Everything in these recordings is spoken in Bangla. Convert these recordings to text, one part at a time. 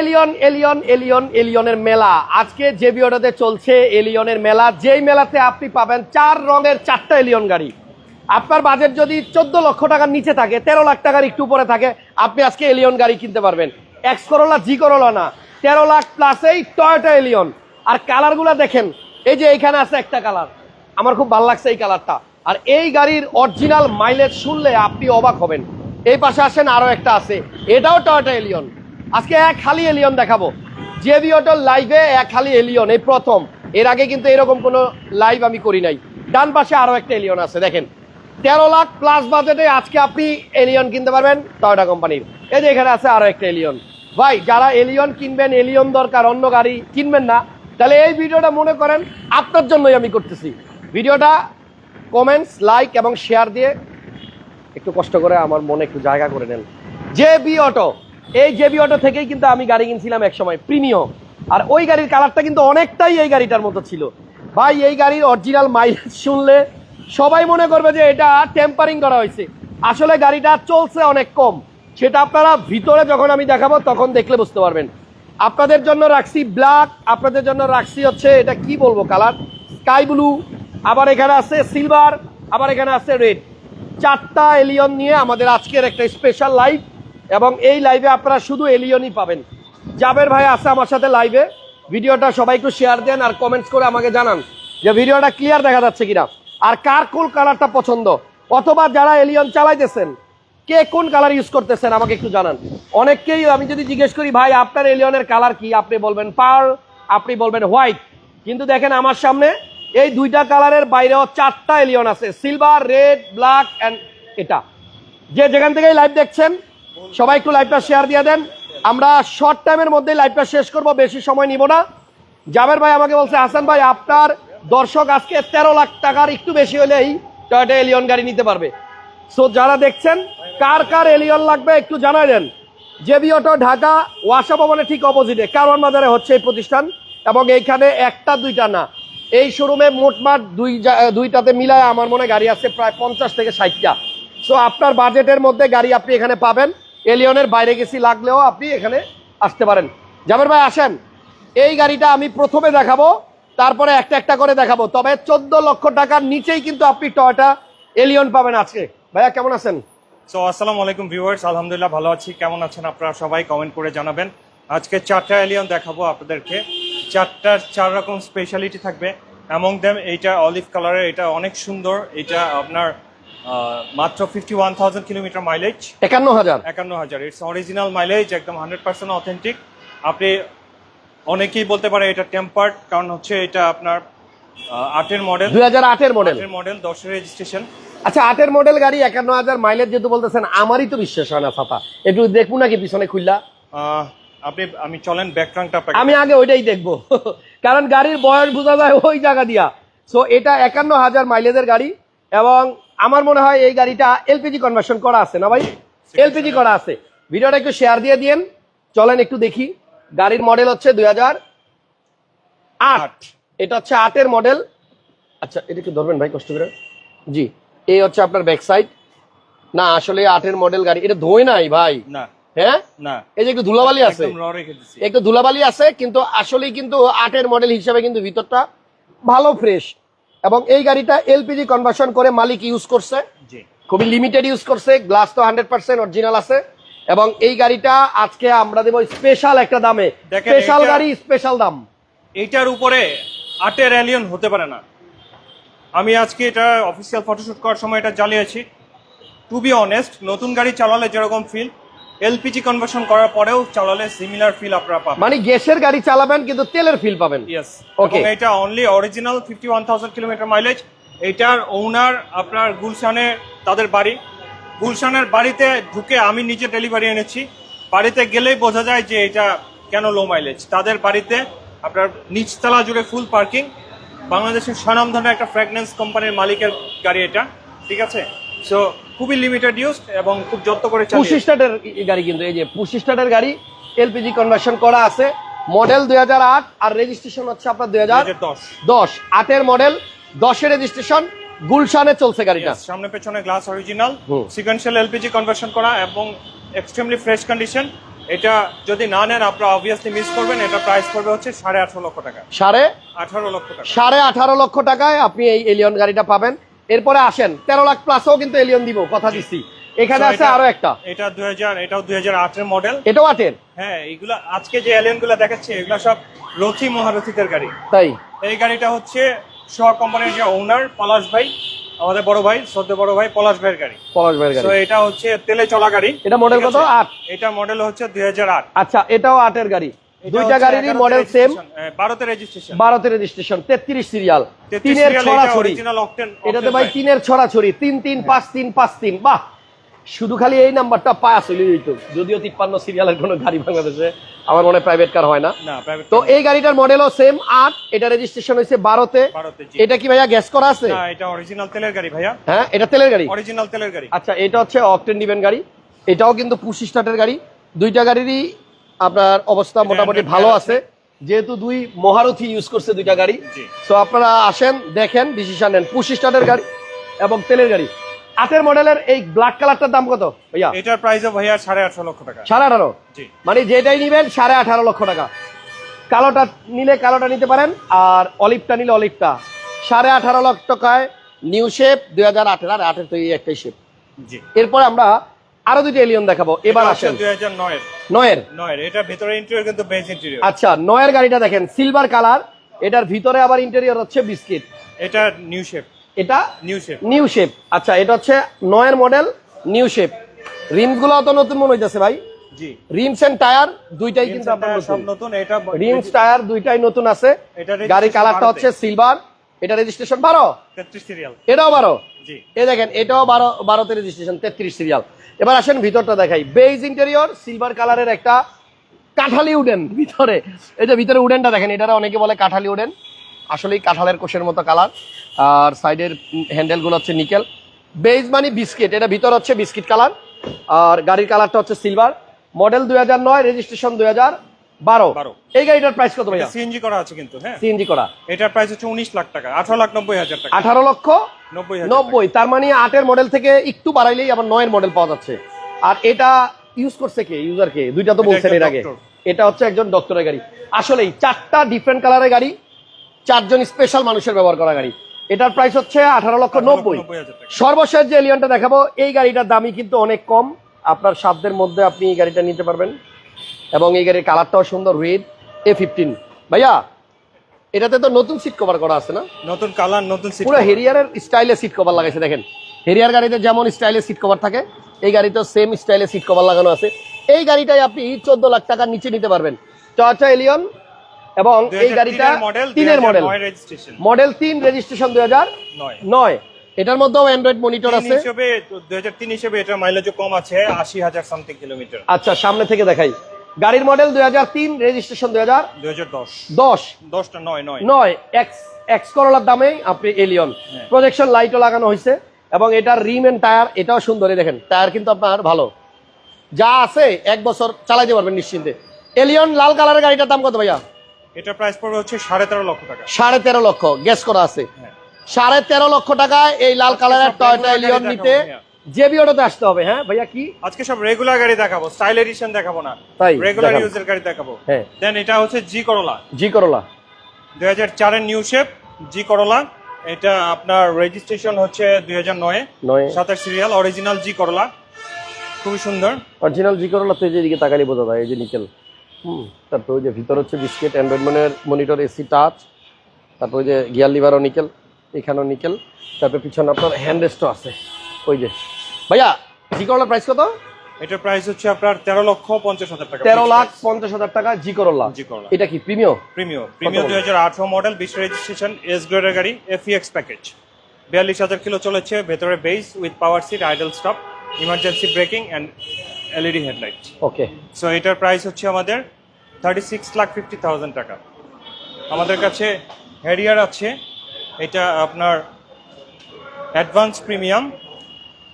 এলিয়ন এলিয়ন এলিয়ন এলিয়নের মেলা। আজকে যে বিওটাতে চলছে এলিয়নের মেলা, যেই মেলাতে আপনি পাবেন চার রঙের চারটা এলিয়ন গাড়ি। আপনার বাজেট যদি চোদ্দ লক্ষ টাকার নিচে থাকে, তেরো লাখ টাকার একটু উপরে থাকে, আপনি আজকে এলিয়ন গাড়ি কিনতে পারবেন। এক্স করোলা জি করোলা না। তেরো লাখ প্লাস এই টয়টা এলিয়ন আর কালারগুলো দেখেন, এই যে এইখানে আছে একটা কালার আমার খুব ভালো লাগছে এই কালারটা আর এই গাড়ির অরিজিনাল মাইলেজ শুনলে আপনি অবাক হবেন। এই পাশে আসেন, আরও একটা আছে। এটাও টয়টা এলিয়ন আজকে এক খালি এলিয়ন দেখাবো। জেবি অটোর লাইভে এক খালি এলিয়ন এই প্রথম। এর আগে কিন্তু এরকম কোনো লাইভ আমি করি নাই। ডান পাশে আরও একটা এলিয়ন আছে, দেখেন। তেরো লাখ প্লাস বাজেটে আজকে আপনি এলিয়ন কিনতে পারবেন টয়টা কোম্পানির এই যে এখানে আছে আরও একটা এলিয়ন ভাই, যারা এলিয়ন কিনবেন এলিয়ন দরকার, অন্য গাড়ি কিনবেন না, তাহলে এই ভিডিওটা মনে করেন আপনার জন্যই আমি করতেছি। ভিডিওটা কমেন্টস লাইক এবং শেয়ার দিয়ে একটু কষ্ট করে আমার মনে একটু জায়গা করে নেন। জে বি অটো এই জে বি অটো থেকেই কিন্তু আমি গাড়ি কিনছিলাম এক সময় প্রিমিয়ম। আর ওই গাড়ির কালারটা কিন্তু অনেকটাই এই গাড়িটার মতো ছিল। ভাই, এই গাড়ির অরিজিনাল মাইলেজ শুনলে সবাই মনে করবে যে এটা টেম্পারিং করা হয়েছে। আসলে গাড়িটা চলছে অনেক কম। সেটা আপনারা ভিতরে যখন আমি দেখাবো তখন দেখলে বুঝতে পারবেন। আপনাদের জন্য রাখছি ব্ল্যাক আপনাদের জন্য রাখছি হচ্ছে এটা কি বলব কালার স্কাই ব্লু আবার এখানে আছে সিলভার আবার এখানে আছে রেড চারটা এলিয়ন নিয়ে আমাদের আজকের একটা স্পেশাল লাইভ এবং এই লাইভে আপনারা শুধু এলিয়নই পাবেন। জাবের ভাই আছে আমার সাথে লাইভে ভিডিওটা সবাই একটু শেয়ার দেন আর কমেন্টস করে আমাকে জানান যে ভিডিওটা ক্লিয়ার দেখা যাচ্ছে কিনা। আর কার কোন কালারটা পছন্দ? অথবা যারা এলিয়ন চালাইতেছেন, কে কোন কালার ইউজ করতেছেন আমাকে একটু জানান। অনেককেই আমি যদি জিজ্ঞেস করি, ভাই, আপনার এলিয়নের কালার কি? আপনি বলবেন পার আপনি বলবেন হোয়াইট কিন্তু দেখেন আমার সামনে এই দুইটা কালারের বাইরেও চারটা এলিয়ন আছে। সিলভার রেড ব্ল্যাক অ্যান্ড এটা। যে যেখান থেকেই লাইভ দেখছেন সবাই একটু লাইভটা শেয়ার দিয়ে দেন। আমরা শর্ট টাইমের মধ্যে লাইভটা শেষ করব, বেশি সময় নিব না। জাবের ভাই আমাকে বলছে, হাসান ভাই, আপনার দর্শক আজকে তেরো লাখ টাকার একটু বেশি হলেই টয়টা এলিয়ন গাড়ি নিতে পারবে। সো যারা দেখছেন, কার কার এলিয়ন লাগবে একটু জানাই দেন। জেবি অটো ঢাকা ওয়াসা ভবনের ঠিক অপোজিটে কারওয়ান বাজারে হচ্ছে এই প্রতিষ্ঠান এবং এইখানে একটা, দুইটা না। এই শোরুমে মোটমাট দুই দুইটাতে মিলায় আমার মনে গাড়ি আছে প্রায় পঞ্চাশ থেকে ষাটটা। সো আপনার বাজেটের মধ্যে গাড়ি আপনি এখানে পাবেন। এলিয়নের বাইরে গেছি, লাগলেও আপনি এখানে আসতে পারেন। জাবের ভাই, আসেন। এই গাড়িটা আমি প্রথমে দেখাবো, তারপরে একটা একটা করে দেখাবো। তবে চোদ্দ লক্ষ টাকার নিচেই কিন্তু আপনি টয়টা এলিয়ন পাবেন আজকে। ভাইয়া, কেমন আছেন? সো আসসালামু আলাইকুম ভিউয়ার্স আলহামদুলিল্লাহ ভালো আছি। কেমন আছেন আপনারা সবাই? কমেন্ট করে জানাবেন। আজকে চারটা এলিয়ন দেখাবো আপনাদেরকে। চারটার চার রকম স্পেশালিটি থাকবে। অ্যামং দেম এইটা অলিভ কালারের এটা অনেক সুন্দর। এটা আপনার মাত্র fifty one thousand kilometre mileage একান্ন হাজার একান্ন হাজার ইটস অরিজিনাল মাইলেজ একদম হান্ড্রেড পার্সেন্ট অথেন্টিক আপনি অনেকেই বলতে পারে এটা টেম্পার্ড কারণ হচ্ছে এটা আপনার আটের মডেল দুই হাজার আটের মডেল মডেল দশের রেজিস্ট্রেশন আচ্ছা আটের মডেল গাড়ি একান্ন হাজার মাইলেজ যেহেতু বলতেছেন আমারই তো বিশ্বাস হয় না ছাতা একটু দেখব নাকি পিছনে খুললা? আপনি আমি চলেন ব্যাকগ্রাউন্ডটা আমি আগে ওইটাই দেখব। কারণ গাড়ির বয়স বোঝা যায় ওই জায়গা দিয়া। সো এটা একান্ন হাজার মাইলেজের গাড়ি এবং আমার মনে হয় এই গাড়িটা এলপিজি কনভার্সন করা আছে না ভাই? এলপিজি করা আছে। ভিডিওটা একটু শেয়ার দিয়ে দিয়েন। চলেন একটু দেখি। গাড়ির মডেল হচ্ছে দুই আট। এটা হচ্ছে আটের মডেল আচ্ছা এটা একটু ধরবেন ভাই কষ্ট করে। জি এই হচ্ছে আপনার ব্যাক সাইড না আসলে আটের মডেল গাড়ি। এটা ধোয় নাই ভাই। না। হ্যাঁ? না। এই যে একটু ধুলাবালি আছে। একটু ধুলাবালি আছে কিন্তু আসলেই কিন্তু আটের মডেল হিসাবে কিন্তু ভিতরটা ভালো ফ্রেশ এবং এই গাড়িটা এলপিজি কনভার্সন করে মালিক ইউজ করছে। খুবই লিমিটেড ইউজ করছে গ্লাস তো হান্ড্রেড পার্সেন্ট অরিজিনাল আছে। এবং এই গাড়িটা আজকে আমরা দেবো স্পেশাল একটা দামে। স্পেশাল গাড়ি স্পেশাল দাম। এইটার উপরে আটের অ্যালিয়ন হতে পারে না। আমি আজকে এটা অফিসিয়াল ফটোশ্যুট করার সময় এটা জ্বালিয়েছি। টু বি অনেস্ট নতুন গাড়ি চালালে যেরকম ফিল এলপিজি কনভার্সন করার পরেও চালালে সিমিলার ফিল আপনারা পাবেন। মানে গ্যাসের গাড়ি চালাবেন কিন্তু তেলের ফিল পাবেন। ইয়েস ওকে এটা only original fifty one thousand kilometre mileage এইটার ওনার আপনার গুলশানে তাদের বাড়ি। গুলশানের বাড়িতে ঢুকে আমি নিজে ডেলিভারি এনেছি। বাড়িতে গেলেই বোঝা যায় যে এটা কেন লো মাইলেজ তাদের বাড়িতে আপনার নিচতলা জুড়ে ফুল পার্কিং বাংলাদেশের স্বনামধন্য একটা ফ্র্যাগনেন্স কোম্পানির মালিকের গাড়ি এটা। ঠিক আছে? সো খুবই লিমিটেড ইউজ এবং খুব যত্ন করে চালিয়ে স্টার্টের গাড়ি কিন্তু এই যে পুশি স্টার্টের গাড়ি এলপিজি কনভার্সন করা আছে। মডেল দু হাজার আট আর রেজিস্ট্রেশন হচ্ছে আপনার দুই দশ। দশ। আটের মডেল দশের রেজিস্ট্রেশন গুলশানে চলছে গাড়িটা। সামনে পেছনে glass original. Sequential LPG conversion করা এবং এক্সট্রিমলি ফ্রেশ কন্ডিশন এটা যদি না নেন আপনারা অবভিয়াসলি মিস করবেন। এটা প্রাইস পড়বে হচ্ছে সাড়ে আঠারো লক্ষ টাকা। সাড়ে আঠারো লক্ষ টাকা। সাড়ে আঠারো লক্ষ টাকায় আপনি এই এলিয়ন গাড়িটা পাবেন। এরপরে আসেন তেরো লাখ প্লাসও কিন্তু এলিয়ন দিব কথা দিচ্ছি। এখানে আছে আরও একটা। এটা দুই হাজার এটাও দুই হাজার আটের মডেল এটাও আটের? হ্যাঁ এইগুলা আজকে যে এলিয়নগুলা দেখাচ্ছে এগুলা সব রথি মহারথীদের গাড়ি। তাই? এই গাড়িটা হচ্ছে সহ কোম্পানির যে ওনার পলাশ ভাই আমাদের বড় ভাই সদ্য বড় ভাই পলাশ ভাইয়ের গাড়ি। পলাশ ভাইয়ের তো গাড়ি। এটা হচ্ছে তেলে চলা গাড়ি। এটা মডেল কত? আট। এটা মডেল হচ্ছে দুই হাজার আট। আচ্ছা এটাও আটের গাড়ি। দুইটা গাড়িরই মডেল সেম বারোতে রেজিস্ট্রেশন সিরিয়াল তিনের ছড়াছড়ি। এটাতে ভাই তিনের ছড়াছড়ি তিন তিন পাঁচ তিন পাঁচ তিন। বাহ! শুধু খালি এই নাম্বারটা পাস হইলে দিত যদিও তিপ্পান্ন সিরিয়ালের কোনো গাড়ি বাংলাদেশে আমার মনে প্রাইভেট কার হয় না। তো এই গাড়িটার মডেলও সেম আট এটা রেজিস্ট্রেশন হয়েছে বারোতে। এটা কি ভাইয়া গ্যাস করা আছে? না এটা অরিজিনাল তেলের গাড়ি ভাইয়া। হ্যাঁ এটা তেলের গাড়ি? অরিজিনাল তেলের গাড়ি। আচ্ছা এটা হচ্ছে অকটেন ডিভেন গাড়ি। এটাও কিন্তু পুশি স্টার্টের গাড়ি। দুইটা গাড়িরই আপনার অবস্থা মোটামুটি ভালো আছে। যেহেতু দুই মহারথী ইউজ করছে দুইটা গাড়ি। তো আপনারা আসেন দেখেন ডিসিশন নেন। পুশি স্টার্টের গাড়ি এবং তেলের গাড়ি। আটের মডেলের এই ব্ল্যাক কালারটার দাম কত ভাইয়া? এটার প্রাইসও ভাইয়া সাড়ে আঠারো লক্ষ টাকা। সাড়ে আঠারো? মানে যেটাই নিবেন সাড়ে আঠারো লক্ষ টাকা। কালোটা নিলে কালোটা নিতে পারেন আর অলিভটা নিলে অলিভটা সাড়ে আঠারো লক্ষ টাকায় নিউ শেপ দুই হাজার আঠেরো আর আঠের তো এই একটাই শেপ জি। এরপরে আমরা আরও দুইটা এলিয়ন দেখাবো। এবার আসেন। নয়ের। নয়ের। এটা ভেতরে ইন্টেরিয়র কিন্তু বেস ইন্টেরিয়র আচ্ছা নয়ের গাড়িটা দেখেন সিলভার কালার এটার ভিতরে আবার ইন্টেরিয়র হচ্ছে বিস্কিট এটা নিউ শেপ এটা নিউ শেপ নিউ শেপ আচ্ছা এটা হচ্ছে নয়ের মডেল নিউ শেপ রিমসগুলো তো নতুন মনে হইতেছে ভাই। জি। রিমস এন্ড টায়ার দুইটাই কিন্তু আপনার সব নতুন। নতুন এটা রিমস টায়ার দুইটাই নতুন আছে। কালারটা হচ্ছে সিলভার এটা রেজিস্ট্রেশন সিরিয়াল এটাও বারো? জি এই দেখেন, এটাও বারো বারোতে রেজিস্ট্রেশন তেত্রিশ সিরিয়াল এবার আসেন ভিতরটা দেখাই। বেজ ইন্টেরিয়র সিলভার কালারের একটা কাঁঠালি উডেন ভিতরে। এই যে ভিতরে উডেনটা দেখেন, এটারে অনেকে বলে কাঁঠালি উডেন। আসলেই কাঁঠালের কোষের মতো কালার আর সাইডের হ্যান্ডেলগুলো হচ্ছে নিকেল বেজ মানে বিস্কিট এটা ভিতর হচ্ছে বিস্কিট কালার আর গাড়ির কালারটা হচ্ছে সিলভার মডেল দুই হাজার নয় রেজিস্ট্রেশন দুই হাজার। বারো। এই গাড়িটার প্রাইস কত ভাইয়া? সিএনজি করা আছে কিন্তু হ্যাঁ। সিএনজি করা। এটার প্রাইস হচ্ছে উনিশ লাখ টাকা আঠারো লাখ নব্বই হাজার টাকা। আঠারো লক্ষ নব্বই তার মানে আটের মডেল থেকে একটু বাড়াইলেই আবার নয়ের মডেল পাওয়া যাচ্ছে। আর এটা ইউজ করছে কে? ইউজার কে? দুইটা তো বলছেন এর আগে। এটা হচ্ছে একজন ডক্টরের গাড়ি। আসলেই চারটা ডিফারেন্ট কালারের গাড়ি চারজন স্পেশাল মানুষের ব্যবহার করা গাড়ি। এটার প্রাইস হচ্ছে আঠারো লক্ষ নব্বই। সর্বশেষ যে এলিয়নটা দেখাবো এই গাড়িটার দামই কিন্তু অনেক কম। আপনার সাধ্যের মধ্যে আপনি এই গাড়িটা নিতে পারবেন। এবং এই গাড়ির কালারটাও সুন্দর রেড এ ফিফটিন ভাইয়া এটাতে তো নতুন সিট কভার করা আছে না? নতুন কালার নতুন সিট পুরো হেরিয়ারের স্টাইলে সিট কভার লাগাইছে দেখেন। হেরিয়ার গাড়িতে যেমন স্টাইলে সিট কভার থাকে এই গাড়িতেও সেম স্টাইলে সিট কভার লাগানো আছে। এই গাড়িটাই আপনি চোদ্দ লাখ টাকার নিচে নিতে পারবেন। টয়টা এলিয়ন এবং এই গাড়িটা তিনের মডেল মডেল তিন রেজিস্ট্রেশন দুই হাজার নয়। নয়। এটার মধ্যেও অ্যান্ড্রয়েড মনিটর আছে। হিসেবে দুই হাজার তিন হিসেবে এটা মাইলেজও কম আছে আশি হাজার সামথিং কিলোমিটার আচ্ছা সামনে থেকে দেখাই। গাড়ির মডেল দুই হাজার তিন রেজিস্ট্রেশন দুই হাজার দুই হাজার দশ। দশ। দশটা নয় নয়। নয় এক্স এক্স করলার দামে আপনি এলিয়ন। প্রজেকশন লাইটও লাগানো হয়েছে এবং এটার রিম এন্ড টায়ার এটাও সুন্দর এই দেখেন। টায়ার কিন্তু আপনার ভালো। যা আছে এক বছর চালাইতে পারবেন নিশ্চিন্তে। এলিয়ন লাল কালারের গাড়িটার দাম কত ভাইয়া? এটা প্রাইস পড়বে হচ্ছে সাড়ে তেরো লক্ষ টাকা। সাড়ে তেরো লক্ষ। গ্যাস করা আছে। হ্যাঁ। সাড়ে তেরো লক্ষ টাকায় এই লাল কালারের টয়টা এলিয়ন নিতে। অটোতে আসতে হবে হ্যাঁ? ভাইয়া কি? আজকে সব রেগুলার গাড়ি দেখাবো স্টাইল এডিশন দেখাবো না। তাই, রেগুলার। ইউজের গাড়ি দেখাবো। হ্যাঁ। দেন এটা হচ্ছে জি করোলা জি করলা নিউ শেপ জি করোলা এটা আপনার রেজিস্ট্রেশন হচ্ছে সিরিয়াল অরিজিনাল জি করোলা খুবই সুন্দর। অরিজিনাল জি করলা তো এই তাকালি বোঝা যায় এই যে নিকেল। হুম তারপর ওই যে ভিতর হচ্ছে biscuit Android monitor AC touch তারপর ওই যে গিয়ার লিভারও নিকেল। এখানেও নিকেল তারপর পিছনে আপনার হ্যান্ড রেস্টও আছে। ওই যে। ভাইয়া জি করলার প্রাইস কত? এটার প্রাইস হচ্ছে আপনার তেরো লক্ষ পঞ্চাশ হাজার টাকা। তেরো লাখ পঞ্চাশ হাজার টাকা জি করলা জি করলা এটা কি প্রিমিয় প্রিমিয়াম প্রিমিয়াম বলে? দুই হাজার আঠারো মডেল বিশ্ব রেজিস্ট্রেশন এস গ্রেডের গাড়ি এফিএক্স প্যাকেজ বিয়াল্লিশ হাজার কিলো চলেছে ভেতরে base with power seat idle stop emergency braking and LED headlight okay so এটার প্রাইস হচ্ছে আমাদের thirty six lakh fifty thousand টাকা। আমাদের কাছে হ্যারিয়ার আছে এটা আপনার অ্যাডভান্স প্রিমিয়াম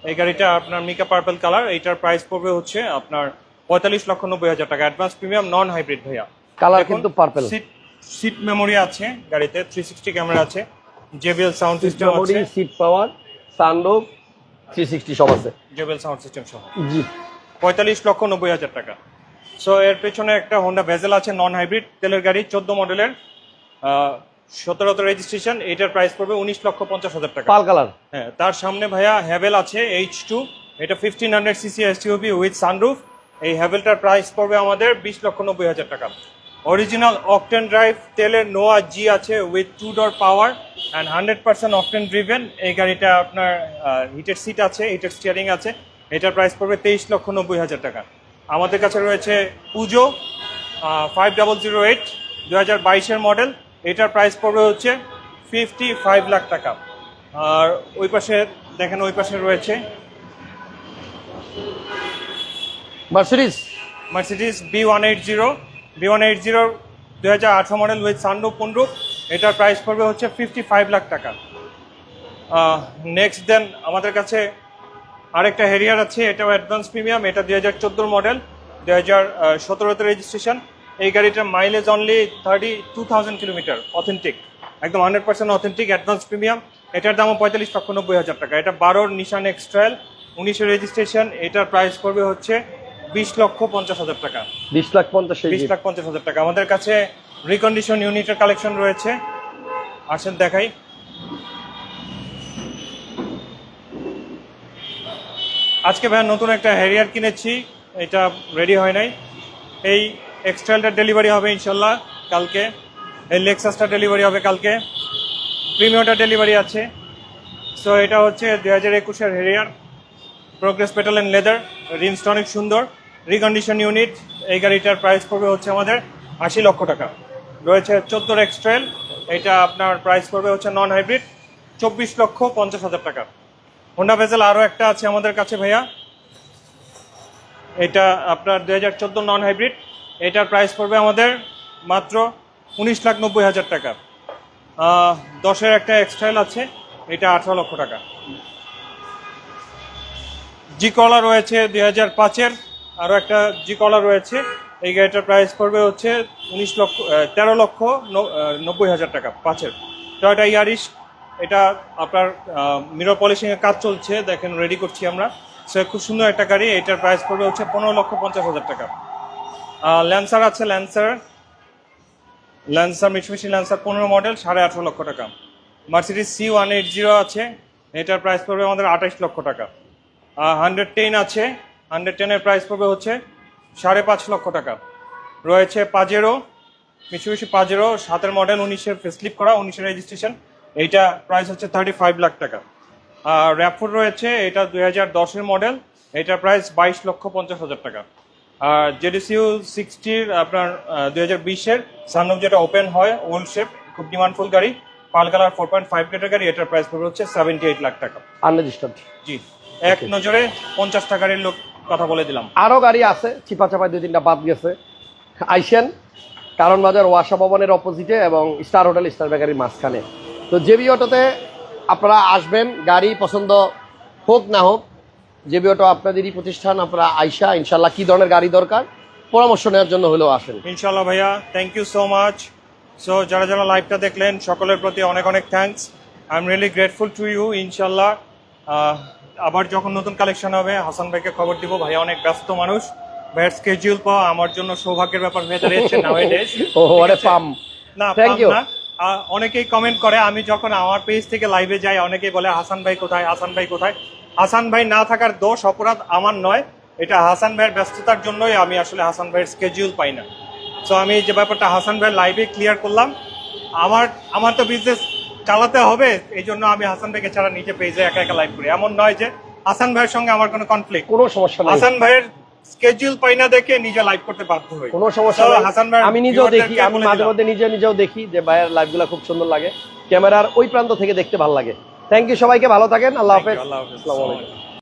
এই গাড়িটা আপনার মিকা পার্পল কালার এইটার প্রাইস পড়বে হচ্ছে আপনার পঁয়তাল্লিশ লক্ষ নব্বই হাজার টাকা। অ্যাডভান্স প্রিমিয়াম নন হাইব্রিড ভাইয়া কালার কিন্তু পার্পল সিট সিট মেমোরি আছে গাড়িতে থ্রি সিক্সটি ক্যামেরা আছে। জেবিএল সাউন্ড সিস্টেম আছে। Seat power sunroof three sixty সব আছে। জেবিএল সাউন্ড সিস্টেম সহ। জি। পঁয়তাল্লিশ লক্ষ নব্বই হাজার টাকা। সো এর পেছনে একটা হোন্ডা ভেজেল আছে নন হাইব্রিড তেলের গাড়ি চোদ্দ মডেলের সতেরোতে রেজিস্ট্রেশন এটার প্রাইস পড়বে উনিশ লক্ষ পঞ্চাশ হাজার টাকা। Pearl colour. হ্যাঁ তার সামনে ভাইয়া হ্যাভেল আছে এইচ টু এটা fifteen hundred CC STOB with sunroof এই হ্যাভেলটার প্রাইস পড়বে আমাদের বিশ লক্ষ নব্বই হাজার টাকা। অরিজিনাল অকটেন ড্রাইভ তেলের নোয়া জি আছে with two door power and hundred percent octane driven এই গাড়িটা আপনার হিটের সিট আছে হিটের স্টিয়ারিং আছে। এটার প্রাইস পড়বে তেইশ লক্ষ নব্বই হাজার টাকা। আমাদের কাছে রয়েছে পুজো ফাইভ ডাবল জিরো এইট দু হাজার বাইশের মডেল এটার প্রাইস পড়বে হচ্ছে ফিফটি ফাইভ লাখ টাকা। আর ওই পাশে দেখেন ওই পাশে রয়েছে Mercedes Mercedes B one eight zero B one eight zero দু হাজার আঠারো মডেল উইথ সানরুফ পনরুফ এটার প্রাইস পড়বে হচ্ছে ফিফটি ফাইভ লাখ টাকা। নেক্সট দেন আমাদের কাছে আরেকটা হেরিয়ার আছে এটাও অ্যাডভান্স প্রিমিয়াম এটা দু হাজার চোদ্দোর মডেল দু হাজার সতেরোতে রেজিস্ট্রেশন এই গাড়িটার mileage only thirty two thousand kilometre authentic একদম hundred percent authentic advance premium এটার দামও পঁয়তাল্লিশ লক্ষ নব্বই হাজার টাকা। এটা বারোর নিশান এক্সট্রায়েল উনিশের রেজিস্ট্রেশন এটার প্রাইস পড়বে হচ্ছে বিশ লক্ষ পঞ্চাশ হাজার টাকা। বিশ লাখ পঞ্চাশ বিশ লাখ পঞ্চাশ হাজার টাকা। আমাদের কাছে রিকন্ডিশন ইউনিটের কালেকশন রয়েছে। আসেন দেখাই। আজকে ভাই নতুন একটা হ্যারিয়ার কিনেছি। এটা রেডি হয় নাই। এই এক্সট্রালটা ডেলিভারি হবে ইনশাল্লাহ কালকে। এই লেক্সাসটা ডেলিভারি হবে কালকে। প্রিমিয়ামটা ডেলিভারি আছে। সো এটা হচ্ছে দুই হাজার একুশের Harrier progress metal and leather রিমসটা অনেক সুন্দর। রিকন্ডিশন ইউনিট এই গাড়িটার প্রাইস পড়বে হচ্ছে আমাদের আশি লক্ষ টাকা। রয়েছে চোদ্দোর এক্সট্রেল এটা আপনার প্রাইস পড়বে হচ্ছে নন হাইব্রিড চব্বিশ লক্ষ পঞ্চাশ হাজার টাকা। হোন্ডা ভেজেল আরও একটা আছে আমাদের কাছে ভাইয়া। এটা আপনার দুই হাজার চোদ্দ নন হাইব্রিড এটার প্রাইস পড়বে আমাদের মাত্র উনিশ লাখ নব্বই হাজার টাকা। দশের একটা এক্সট্রাইল আছে, এটা আঠারো লক্ষ টাকা। জি কলা রয়েছে দুই হাজার পাঁচের আরও একটা জি কলা রয়েছে, এই গাড়িটার প্রাইস পড়বে হচ্ছে উনিশ লক্ষ তেরো লক্ষ নব্বই হাজার টাকা পাঁচের। টয়টা ইয়ারিশ এটা আপনার মিরর পলিশিংয়ের কাজ চলছে, দেখেন রেডি করছি আমরা। সে খুব সুন্দর একটা গাড়ি, এটার প্রাইস পড়বে হচ্ছে পনেরো লক্ষ পঞ্চাশ হাজার টাকা। ল্যান্সার আছে ল্যান্সার ল্যান্সার মিটসুবিশি ল্যান্সার পনেরো মডেল সাড়ে আঠারো লক্ষ টাকা। Mercedes C one eight zero আছে, এটার প্রাইস পড়বে আমাদের আঠাইশ লক্ষ টাকা। হান্ড্রেড টেন আছে হান্ড্রেড টেনের প্রাইস পড়বে হচ্ছে সাড়ে পাঁচ লক্ষ টাকা। রয়েছে পাজেরো মিশুবিশি পাজেরো সাতের মডেল উনিশের ফেসলিপ করা উনিশের রেজিস্ট্রেশন এইটা প্রাইস হচ্ছে থার্টি ফাইভ লাখ টাকা। আর র্যাপফোর রয়েছে, এটা দুই হাজার দশের মডেল এটার প্রাইস বাইশ লক্ষ পঞ্চাশ হাজার টাকা। আর জেডিসিউ সিক্সটির আপনার দুই হাজার বিশের সানরুফ যেটা ওপেন হয় ওল্ড শেপ খুব ডিমান্ডফুল গাড়ি। পাল colour four point five litre গাড়ি এটার প্রাইস পড়বে হচ্ছে সেভেন্টি এইট লাখ টাকা। আনরেজিস্টার্ড জি। এক নজরে পঞ্চাশ টাকার লোক কথা বলে দিলাম। আরও গাড়ি আছে চিপা চাপা দুই তিনটা বাদ গেছে। আইসেন কারণ বাজার ওয়াসা ভবনের অপোজিটে এবং স্টার হোটেল স্টার বেকারির মাঝখানে। তো জেবি অটোতে আপনারা আসবেন গাড়ি পছন্দ হোক না হোক জেবি অটো আপনাদেরই প্রতিষ্ঠান আপনারা আইসা ইনশাল্লাহ কি ধরনের গাড়ি দরকার পরামর্শ নেওয়ার জন্য হলেও আসেন। ইনশাল্লাহ ভাইয়া thank you so much so যারা যারা লাইভটা দেখলেন সকলের প্রতি অনেক অনেক thanks I am really grateful to you ইনশাল্লাহ আবার যখন নতুন কালেকশন হবে হাসান ভাইকে খবর দিব ভাইয়া অনেক ব্যস্ত মানুষ। ভাইয়ের স্কেজিউল পাওয়া আমার জন্য সৌভাগ্যের ব্যাপার হয়ে দাঁড়িয়েছে ও পাম না you. না। অনেকেই কমেন্ট করে আমি যখন আমার পেজ থেকে লাইভে যাই অনেকেই বলে হাসান ভাই কোথায়? হাসান ভাই কোথায়? হাসান ভাই না থাকার দোষ অপরাধ আমার নয়। এটা হাসান ভাইয়ের ব্যস্ততার জন্যই আমি আসলে হাসান ভাইয়ের স্কেজিউল পাই না। সো আমি যে ব্যাপারটা হাসান ভাইয়ের লাইভে ক্লিয়ার করলাম। আমার আমার তো বিজনেস চালাতে হবে এই জন্য আমি হাসান ভাইকে ছাড়া নিজে পেজে একা একা লাইভ করি। এমন নয় যে হাসান ভাইয়ের সঙ্গে আমার কোনো কনফ্লিক্ট কোনো সমস্যা নেই। হাসান ভাইয়ের স্কেজিউল পাই না দেখে নিজে লাইভ করতে বাধ্য হই। কোনো সমস্যা নেই। হাসান ভাই আমি নিজেও দেখি আমি মাঝে মধ্যে নিজে নিজেও দেখি যে ভাইয়ের লাইভগুলো খুব সুন্দর লাগে। ক্যামেরার ওই প্রান্ত থেকে দেখতে ভালো লাগে। থ্যাংক ইউ সবাইকে ভালো থাকেন আল্লাহ হাফেজ আল্লাহ হাফেজ।